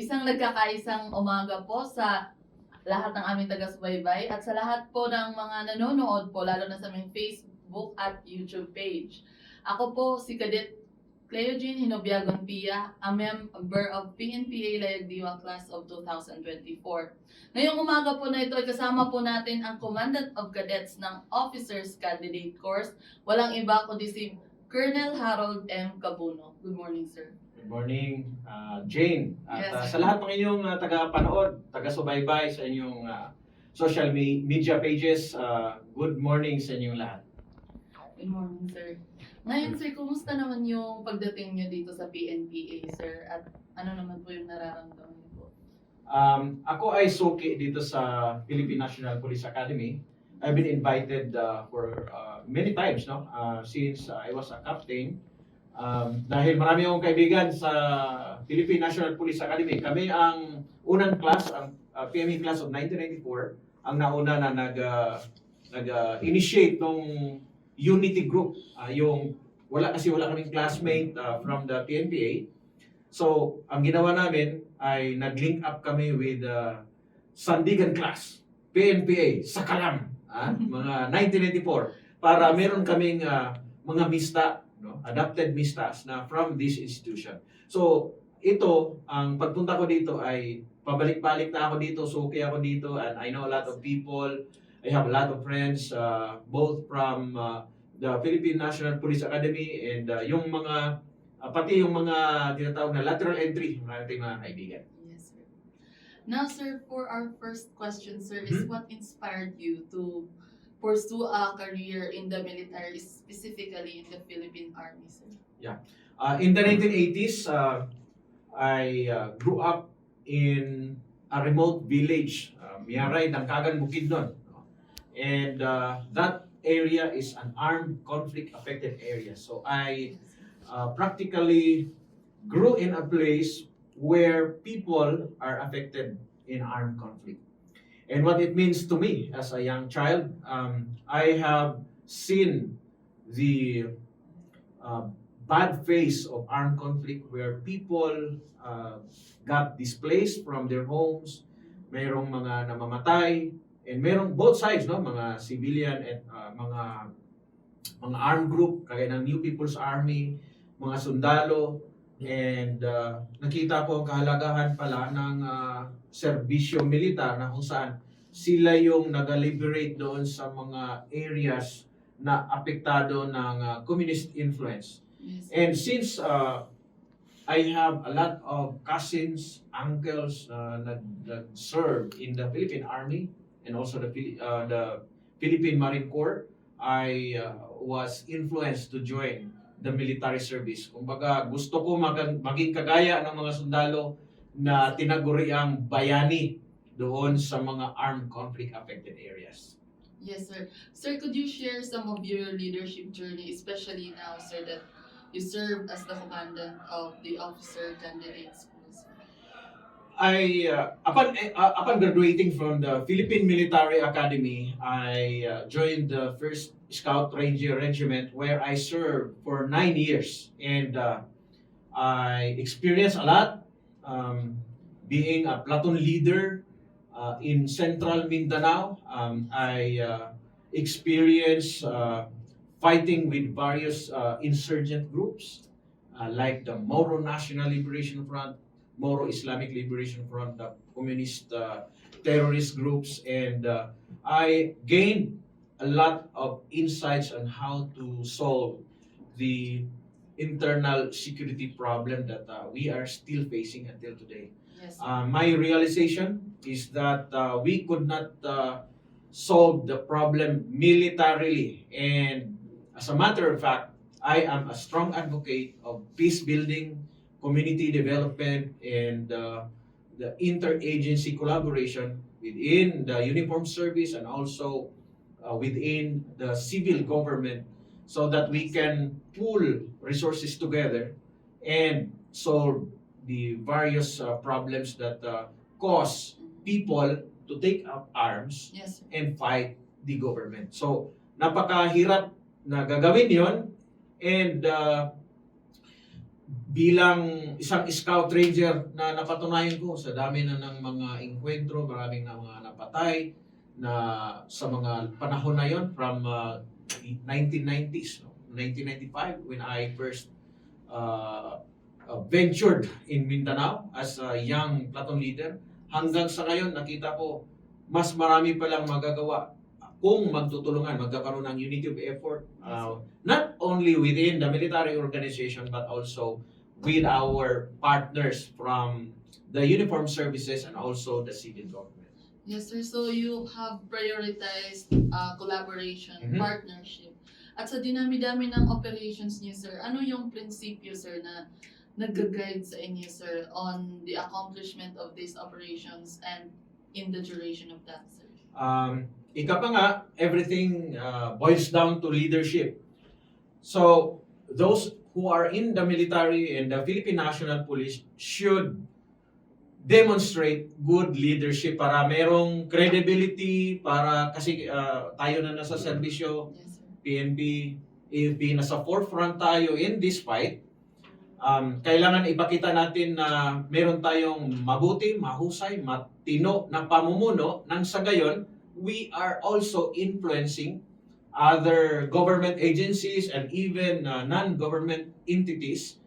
isang nagkakaisang umaga po sa lahat ng aming taga-subaybay at sa lahat po ng mga nanonood po, lalo na sa aming Facebook at YouTube page. Ako po si Cadet Cleo Jean Hinobiagon Pia, a member of PNPA Layagdiwa Class of 2024. Ngayong umaga po na ito ay kasama po natin ang Commandant of Cadets ng Officers Candidate Course. Walang iba kundi si Colonel Harold M. Cabuno. Good morning, sir. Good morning, uh, Jane. At Yes. uh, sa lahat ng inyong uh, taga-panood, taga-subaybay sa inyong uh, social me- media pages, uh, good morning sa inyong lahat. Good morning, sir. Ngayon, sir, kumusta naman yung pagdating nyo dito sa PNPA, sir? At ano naman po yung nararamdaman niyo po? Um, ako ay suki dito sa Philippine National Police Academy. I've been invited uh, for uh, many times no uh, since uh, I was a captain. Um, dahil marami akong kaibigan sa Philippine National Police Academy. Kami ang unang class, ang uh, PME class of 1994, ang nauna na nag uh, nag uh, nung unity group. Uh, yung wala kasi wala kaming classmate uh, from the PNPA. So, ang ginawa namin ay nag-link up kami with uh, Sandigan class, PNPA, sa Kalam, ah, mga 1994 para meron kaming ah, mga mista, no, adopted mistas na from this institution. So, ito, ang pagpunta ko dito ay pabalik-balik na ako dito, suki ako dito, and I know a lot of people. I have a lot of friends, uh, both from uh, the Philippine National Police Academy and uh, yung mga, uh, pati yung mga tinatawag na lateral entry, tayong mga kaibigan. Yes, sir. Now, sir, for our first question, sir, is what inspired you to pursue a career in the military, specifically in the Philippine Army, sir? Uh, in the 1980s, uh, I uh, grew up in a remote village, uh, Miaray, Dangkagan, Bukidnon. And uh, that area is an armed conflict affected area. So I uh, practically grew in a place where people are affected in armed conflict. And what it means to me as a young child, um, I have seen the uh, bad phase of armed conflict where people uh, got displaced from their homes, mayroong mga namamatay, and merong both sides, no, mga civilian at uh, mga mga armed group, kagaya ng New People's Army, mga sundalo, and uh, nakita ko ang kahalagahan pala ng uh, serbisyo militar na kung saan sila yung nag-liberate doon sa mga areas na apektado ng uh, communist influence. Yes. And since uh, I have a lot of cousins, uncles uh, that, that serve in the Philippine Army and also the, uh, the Philippine Marine Corps, I uh, was influenced to join the military service. Kumbaga, gusto ko mag- maging kagaya ng mga sundalo na tinaguri ang bayani doon sa mga armed conflict affected areas. Yes, sir. Sir, could you share some of your leadership journey, especially now, sir, that you serve as the commandant of the officer candidate school, sir? I uh, upon uh, upon graduating from the Philippine Military Academy, I uh, joined the First Scout Ranger Regiment, where I served for nine years, and uh, I experienced a lot. Um, being a platoon leader uh, in Central Mindanao, um, I uh, experienced uh, fighting with various uh, insurgent groups, uh, like the Moro National Liberation Front, Moro Islamic Liberation Front, the communist uh, terrorist groups, and uh, I gained a lot of insights on how to solve the internal security problem that uh, we are still facing until today. Yes. Uh, my realization is that uh, we could not uh, solve the problem militarily, and as a matter of fact, I am a strong advocate of peace building, community development, and uh, the interagency collaboration within the uniform service and also uh, within the civil government so that we can pool resources together and solve the various uh, problems that uh, cause people to take up arms Yes, sir. and fight the government. So, napakahirap na gagawin yon and uh, bilang isang scout ranger na napatunayan ko sa dami na ng mga enkwentro, maraming na mga napatay na sa mga panahon na yon from uh, 1990s, no? 1995 when I first uh, uh, ventured in Mindanao as a young platoon leader. Hanggang sa ngayon nakita ko mas marami pa lang magagawa kung magtutulungan, magkakaroon ng unity of effort. Uh, not only within the military organization but also with our partners from the uniformed services and also the civil government. Yes, sir. So you have prioritized uh, collaboration, Mhm. partnership. At sa dinami-dami ng operations niyo, sir, ano yung prinsipyo, sir, na nag-guide sa inyo, sir, on the accomplishment of these operations and in the duration of that, sir? Um, ika pa nga, everything uh, boils down to leadership. So, those who are in the military and the Philippine National Police should demonstrate good leadership para merong credibility, para kasi uh, tayo na nasa serbisyo, Yes. PNP, AFP, nasa forefront tayo in this fight, um, kailangan ipakita natin na meron tayong mabuti, mahusay, matino na pamumuno nang sa gayon, we are also influencing other government agencies and even uh, non-government entities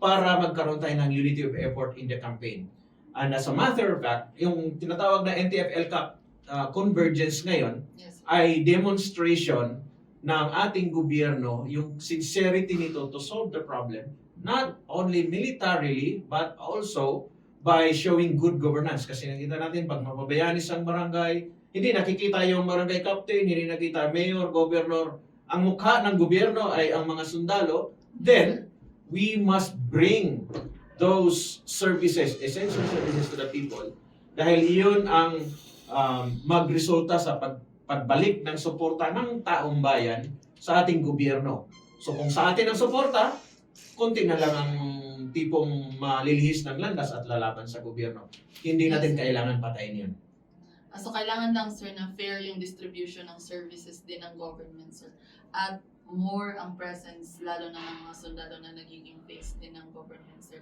para magkaroon tayo ng unity of effort in the campaign. And as a matter of fact, yung tinatawag na NTF-LCAP uh, convergence ngayon, Yes, ay demonstration ng ating gobyerno yung sincerity nito to solve the problem not only militarily but also by showing good governance kasi nakita natin pag mapabayaan isang barangay hindi nakikita yung barangay captain hindi nakita mayor governor ang mukha ng gobyerno ay ang mga sundalo then we must bring those services essential services to the people dahil iyon ang um, magresulta sa pag pagbalik ng suporta ng taong bayan sa ating gobyerno. So kung sa atin ang suporta, konti na lang ang tipong malilihis ng landas at lalaban sa gobyerno. Hindi natin kailangan patayin yun. Ah, So kailangan lang, sir, na fair yung distribution ng services din ng government, sir. At more ang presence, lalo na ng mga sundalo na nagiging face din ng government, sir.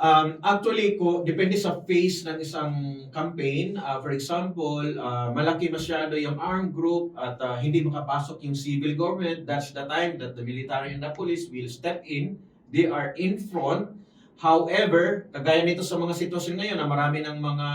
Um, actually, ko depende sa phase ng isang campaign. Uh, for example, uh, malaki masyado yung armed group at uh, hindi makapasok yung civil government. That's the time that the military and the police will step in. They are in front. However, kagaya nito sa mga sitwasyon ngayon na marami ng mga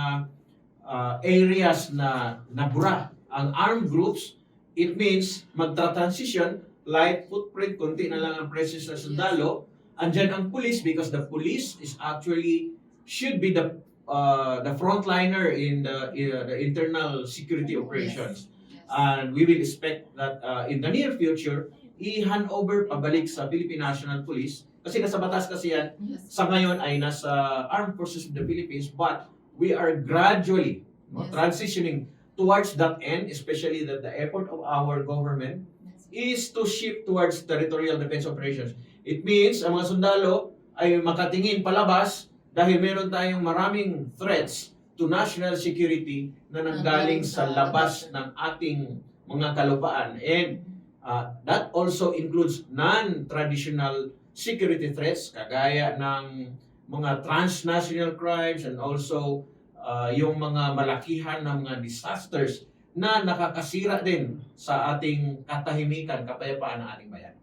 uh, areas na nabura ang armed groups, it means magta-transition, light footprint, konti na lang ang presence ng sundalo, andyan ang police because the police is actually should be the uh, the frontliner in the uh, the internal security operations. Yes. and we will expect that uh, in the near future i-hand over pabalik sa Philippine National Police. Kasi nasa batas kasi yan. Yes. sa ngayon ay nasa Armed Forces of the Philippines but we are gradually no, Yes. transitioning towards that end especially that the effort of our government Yes. is to shift towards territorial defense operations. It means ang mga sundalo ay makatingin palabas dahil meron tayong maraming threats to national security na nanggaling sa labas ng ating mga kalupaan. And uh, that also includes non-traditional security threats kagaya ng mga transnational crimes and also uh, yung mga malakihan ng mga disasters na nakakasira din sa ating katahimikan, kapayapaan ng ating bayan.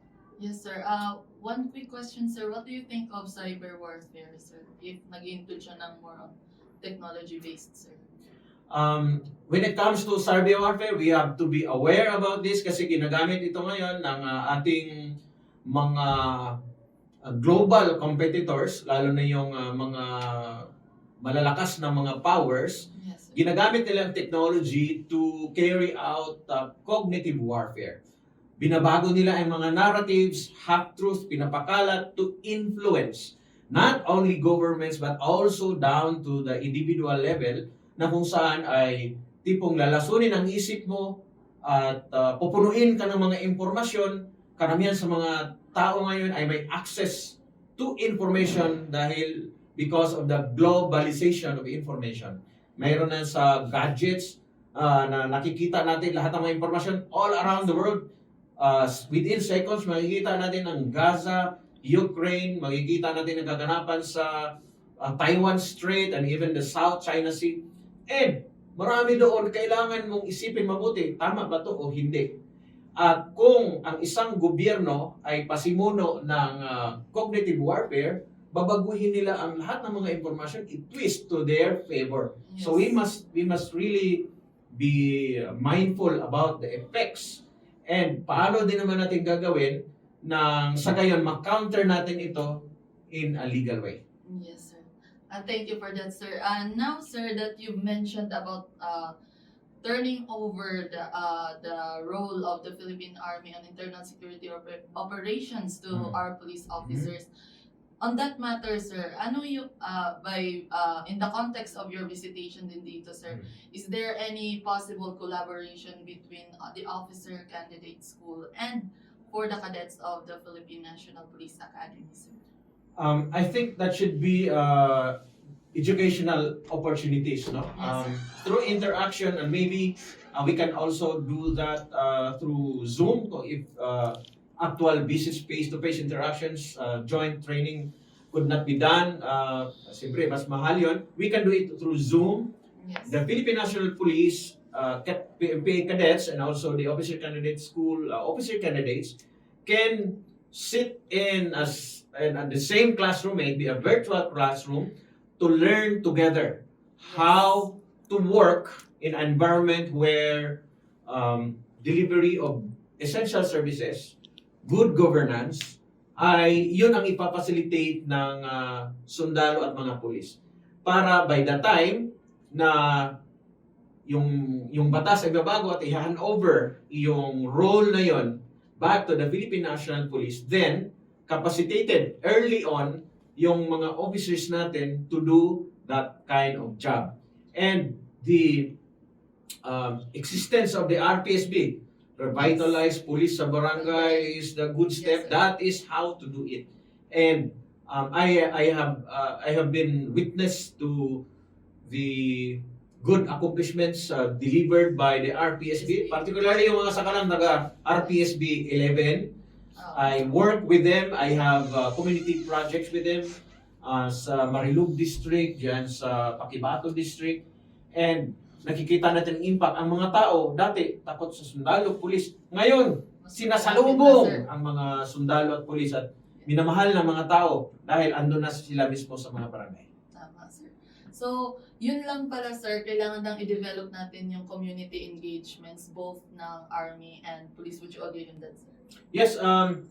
Yes, sir. Uh, one quick question, sir. What do you think of cyber warfare, sir? If nag-include siya ng more on technology-based, sir. Um, when it comes to cyber warfare, we have to be aware about this kasi ginagamit ito ngayon ng uh, ating mga uh, global competitors, lalo na yung uh, mga malalakas na mga powers, Yes, sir. ginagamit nila ang technology to carry out uh, cognitive warfare. Binabago nila ang mga narratives, half-truths, pinapakalat to influence not only governments but also down to the individual level na kung saan ay tipong lalasunin ang isip mo at uh, pupunuin ka ng mga impormasyon. Karamihan sa mga tao ngayon ay may access to information dahil because of the globalization of information. Mayroon na sa gadgets ah, na nakikita natin lahat ng mga impormasyon all around the world. Ah, within seconds, makikita natin ang Gaza, Ukraine, makikita natin ang kaganapan sa uh, Taiwan Strait and even the South China Sea. And marami doon kailangan mong isipin mabuti, tama ba to o hindi? At kung ang isang gobyerno ay pasimuno ng uh, cognitive warfare, babaguhin nila ang lahat ng mga impormasyon, i-twist to their favor. So we Yes. must we must really be mindful about the effects and paano din naman natin gagawin nang sa gayon ma-counter natin ito in a legal way. Yes, sir. Uh, thank you for that, sir. And now, sir, that you mentioned about uh, turning over the uh, the role of the Philippine Army on internal security oper- operations to Mhm. our police officers. On that matter, sir, ano yung uh, by uh, in the context of your visitation din dito, sir, Mhm. is there any possible collaboration between uh, the officer candidate school and for the cadets of the Philippine National Police Academy, sir? Um, I think that should be uh, educational opportunities, no? Um, through interaction and maybe uh, we can also do that uh, through Zoom so if uh, actual business face-to-face interactions, uh, joint training could not be done. Uh, Siyempre, mas mahal yun. We can do it through Zoom. Yes. The Philippine National Police uh, PNP cadets and also the officer candidate school uh, officer candidates can sit in as in, at the same classroom, maybe a virtual classroom, to learn together how to work in an environment where um, delivery of essential services, good governance, ay yun ang ipapacilitate ng ah, sundalo at mga pulis. Para by the time na yung yung batas ay babago at i-hand over yung role na yon back to the Philippine National Police, then capacitated early on yung mga officers natin to do that kind of job. And the um, existence of the RPSB, revitalize police sa barangay is the good step. Yes, that is how to do it. And um, I I have uh, I have been witness to the good accomplishments uh, delivered by the RPSB, particularly yung mga sakalang naga RPSB 11. I work with them. I have uh, community projects with them uh, sa Marilug District, dyan sa Pakibato District. And nakikita natin ang impact. Ang mga tao, dati takot sa sundalo, pulis. Ngayon, sinasalubong ang mga sundalo at pulis at minamahal ng mga tao dahil andun na sila mismo sa mga barangay. Tama, sir. So, yun lang pala, sir. Kailangan nang i-develop natin yung community engagements both ng Army and Police. Would you agree on that, sir? Yes, um,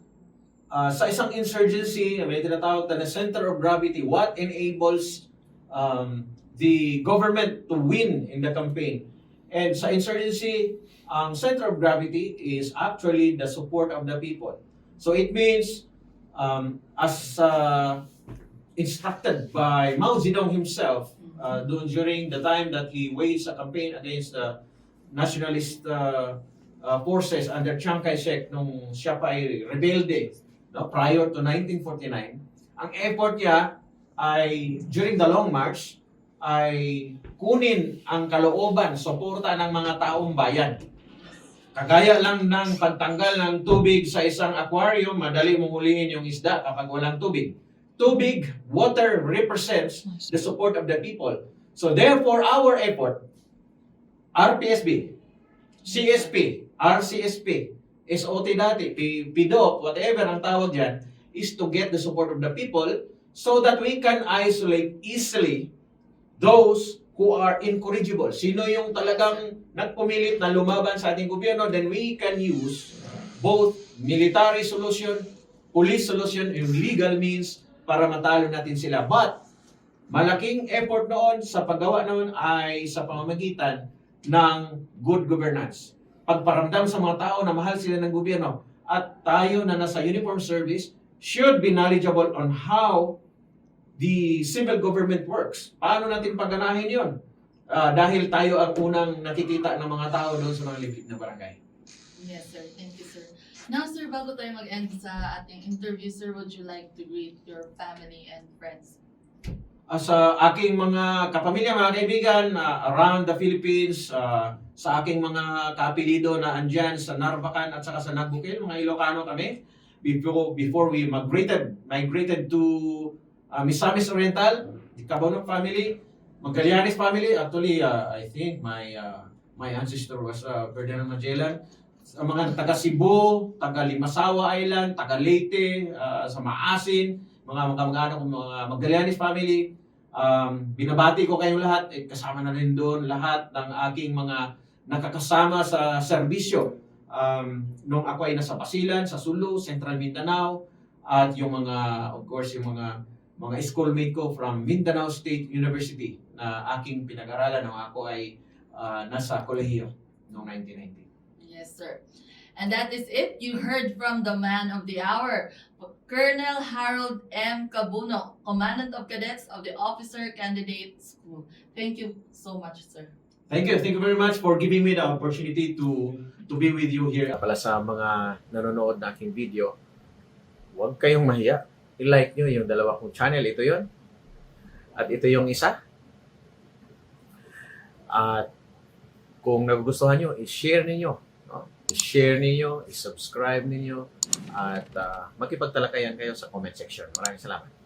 uh, sa isang insurgency, may tinatawag na center of gravity. What enables um, the government to win in the campaign? And sa insurgency, ang center of gravity is actually the support of the people. So it means, um, as uh, instructed by Mao Zedong himself, uh, during the time that he waged a campaign against the nationalist uh, uh, forces under Chiang Kai-shek nung siya pa ay rebelde no, prior to 1949, ang effort niya ay during the Long March ay kunin ang kalooban, suporta ng mga taong bayan. Kagaya lang ng pagtanggal ng tubig sa isang aquarium, madali mong hulihin yung isda kapag walang tubig. Tubig, water represents the support of the people. So therefore, our effort, RPSB, CSP, RCSP, SOT dati, P- PDOP, whatever ang tawag dyan, is to get the support of the people so that we can isolate easily those who are incorrigible. Sino yung talagang nagpumilit na lumaban sa ating gobyerno, then we can use both military solution, police solution, and legal means para matalo natin sila. But, malaking effort noon sa paggawa noon ay sa pamamagitan ng good governance. Pagparamdam sa mga tao na mahal sila ng gobyerno at tayo na nasa uniform service should be knowledgeable on how the civil government works. Paano natin pagganahin yon? Ah, dahil tayo ang unang nakikita ng mga tao doon sa mga liblib na barangay. Yes, sir. Thank you, sir. Now, sir, bago tayo mag-end sa ating interview, sir, would you like to greet your family and friends? Ah, sa aking mga kapamilya, mga kaibigan ah, around the Philippines, ah, sa aking mga kaapelido na andyan sa Narvacan at saka sa Nagbukil, mga Ilocano kami. before before we migrated migrated to uh, Misamis Oriental, the Cabonok family, Magallanes family. Actually, uh, I think my uh, my ancestor was uh, Ferdinand Magellan. Sa mga taga Cebu, taga Limasawa Island, taga Leyte, uh, sa Maasin, mga mga ko mga Magallanes family. Um, binabati ko kayong lahat, eh, kasama na rin doon lahat ng aking mga nakakasama sa serbisyo. Um, nung ako ay nasa Basilan, sa Sulu, Central Mindanao, at yung mga, of course, yung mga mga schoolmate ko from Mindanao State University na aking pinag-aralan nung ako ay ah, nasa kolehiyo noong 1990. Yes, sir. And that is it. You heard from the man of the hour, Colonel Harold M. Cabuno, Commandant of Cadets of the Officer Candidate School. Thank you so much, sir. Thank you. Thank you very much for giving me the opportunity to to be with you here. Pala sa mga nanonood na aking video, huwag kayong mahiya. I-like nyo yung dalawa kong channel. Ito yon At ito yung isa. At kung nagugustuhan nyo, i-share ninyo. No? I-share ninyo, i-subscribe ninyo, at uh, makipagtalakayan kayo sa comment section. Maraming salamat.